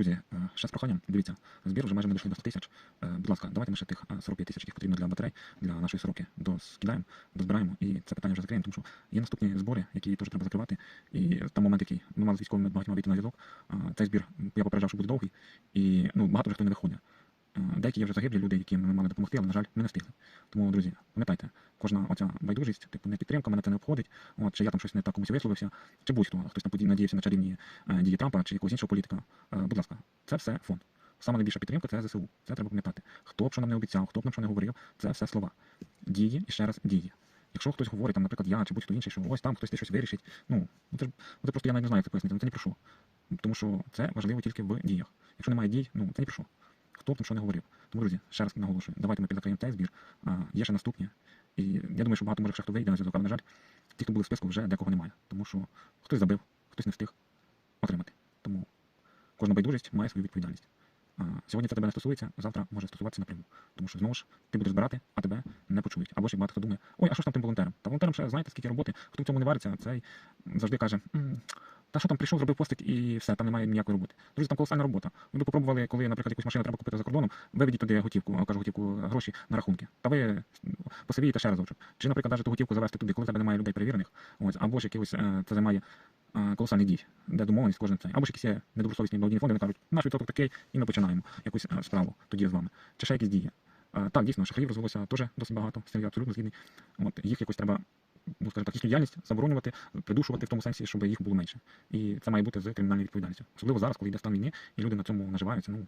Друзі, е, ще з проханням, дивіться, збір вже майже ми дійшли до 100 тисяч. Е, Будь ласка, давайте ми ще тих е, 45 тисяч, яких потрібно для батарей, для нашої сороки, доскидаємо, дозбираємо і це питання вже закриємо, тому що є наступні збори, які теж треба закривати. І там момент, який ми мали з військовими багатьма вийти на зв'язок. Цей збір я попереджав, що буде довгий, і ну, багато вже хто не виходить. Е, Деякі є вже загиблі люди, яким ми мали допомогти, але, на жаль, ми не встигли. Тому, друзі, пам'ятайте, кожна оця байдужість, типу не підтримка, мене це не обходить. От, чи я там щось не так комусь висловився, чи будь-хто, хтось там надіявся на чарівні е, дії Трампа чи якогось іншого політика. Е, будь ласка, це все фонд. Саме найбільша підтримка це ЗСУ. Це треба пам'ятати. Хто б що нам не обіцяв, хто б нам що не говорив, це все слова. Дії і ще раз дії. Якщо хтось говорить, там, наприклад, я чи будь-хто інший, що ось там хтось щось вирішить, ну ну, це ж ну, це просто я навіть не знаю, як це пояснити, ну, це ні про що. Тому що це важливо тільки в діях. Якщо немає дій, ну це ні про що. Хто б там що не говорив. Тому, друзі, ще раз наголошую, давайте ми підзакриємо цей збір. А, є ще наступні. І я думаю, що багато може ще хто вийде на зв'язок, але, на жаль, ті, хто були в списку, вже декого немає. Тому що хтось забив, хтось не встиг отримати. Тому кожна байдужість має свою відповідальність. А, сьогодні це тебе не стосується, завтра може стосуватися напряму. Тому що знову ж ти будеш збирати, а тебе не почують. Або ж як багато хто думає, ой, а що ж там тим волонтерам? Та волонтерам ще знаєте, скільки роботи, хто в цьому не вариться, цей завжди каже. «М, Та що там прийшов, зробив постик і все, там немає ніякої роботи. Друзі, там колосальна робота. Ви б попробували, коли, наприклад, якусь машину треба купити за кордоном, виведіть туди готівку, кажу готівку, гроші на рахунки. Та ви посивієте ще разочок. Чи, наприклад, навіть ту готівку завести туди, коли в тебе немає людей перевірених, ось, або ж якихось е, це займає е, колосальний дій, де домовленість кожен цей, або ж якісь недобросовісні благодійні фонди, вони кажуть, наш відсоток такий, і ми починаємо якусь е, справу тоді з вами. Чи ще якісь дії. Так, дійсно, шахраїв розвелося теж досить багато, з цим я абсолютно згідний. От, їх якось треба, ну, скажімо так, їхню діяльність заборонювати, придушувати в тому сенсі, щоб їх було менше. І це має бути з кримінальною відповідальністю. Особливо зараз, коли йде стан війни, і люди на цьому наживаються. Ну,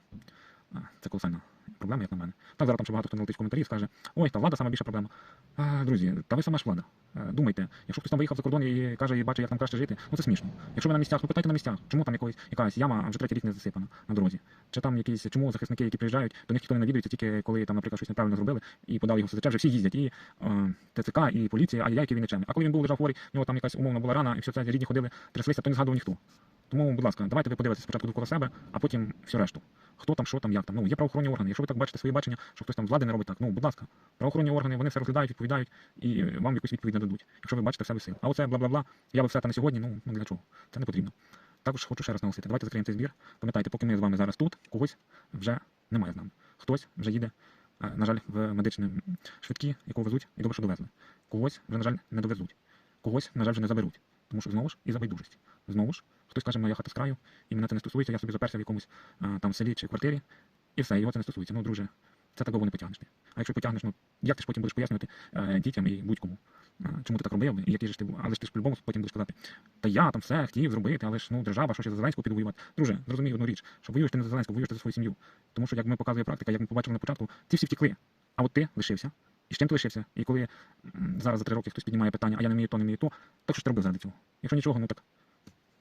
це колосальна проблема, як на мене. Так, зараз там ще багато хто налетить в коментарі і скаже, ой, та влада сама більша проблема. А, друзі, та ви сама ж влада. Е, Думайте, якщо хтось там виїхав за кордон і каже, і бачить, як там краще жити, ну це смішно. Якщо ви на місцях, ну питайте на місцях, чому там якоїсь якась яма вже третій рік не засипана на дорозі. Чи там якісь, чому захисники, які приїжджають, до них ніхто не навідується, тільки коли там, наприклад, щось неправильно зробили і подали його в СЗЧ, вже всі їздять, і е, ТЦК, і поліція, а я який він нечемний. А коли він був лежав хворий, в нього там якась умовна була рана, і все це рідні ходили, тряслися, то не згадував ніхто. Тому, будь ласка, давайте ви подивитеся спочатку довкола себе, а потім всю решту. Хто там, що там, як там. Ну, є правоохоронні органи. Якщо ви так бачите свої бачення, що хтось там влади не робить так, ну, будь ласка, правоохоронні органи, вони все розглядають, відповідають і е, вам якусь відповідь дадуть, якщо ви бачите в себе сил. А оце бла-бла-бла, я би все та на сьогодні, ну, ну для чого? Це не потрібно. Також хочу ще раз наголосити. Давайте закриємо цей збір. Пам'ятайте, поки ми з вами зараз тут, когось вже немає з нами. Хтось вже їде, е, на жаль, в медичні швидкі, якого везуть, і добре, що довезли. Когось вже, на жаль, не довезуть. Когось, на жаль, вже не заберуть. Тому що знову ж і за байдужість. Знову ж, хтось каже, моя хата з краю, і мене це не стосується, я собі заперся в якомусь а, там селі чи квартирі, і все, його це не стосується. Ну, друже, це так довго не потягнеш ти. А якщо потягнеш, ну як ти ж потім будеш пояснювати е, дітям і будь-кому, чому ти так робив, і який ж ти але ж ти ж по-любому потім будеш казати, та я там все хотів зробити, але ж ну держава, що ще за Зеленського піду воювати. Друже, зрозумій одну річ, що воюєш ти не за Зеленського, воюєш ти за свою сім'ю. Тому що, як ми показує практика, як ми побачили на початку, ці всі втекли. А от ти лишився. І з чим ти лишився? І коли зараз за три роки хтось піднімає питання, а я не вмію то, не вмію то, так що ж ти робив заради цього? Якщо нічого, ну так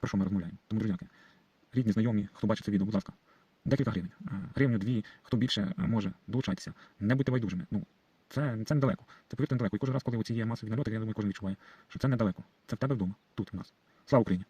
про що ми розмовляємо? Тому, друзяки, рідні, знайомі, хто бачить це відео, будь ласка, декілька гривень. Гривню, дві, хто більше може долучатися. Не будьте байдужими. Ну, це, це недалеко. Це повірте недалеко. І кожен раз, коли оці є масові нальоти, я думаю, кожен відчуває, що це недалеко. Це в тебе вдома, тут у нас. Слава Україні!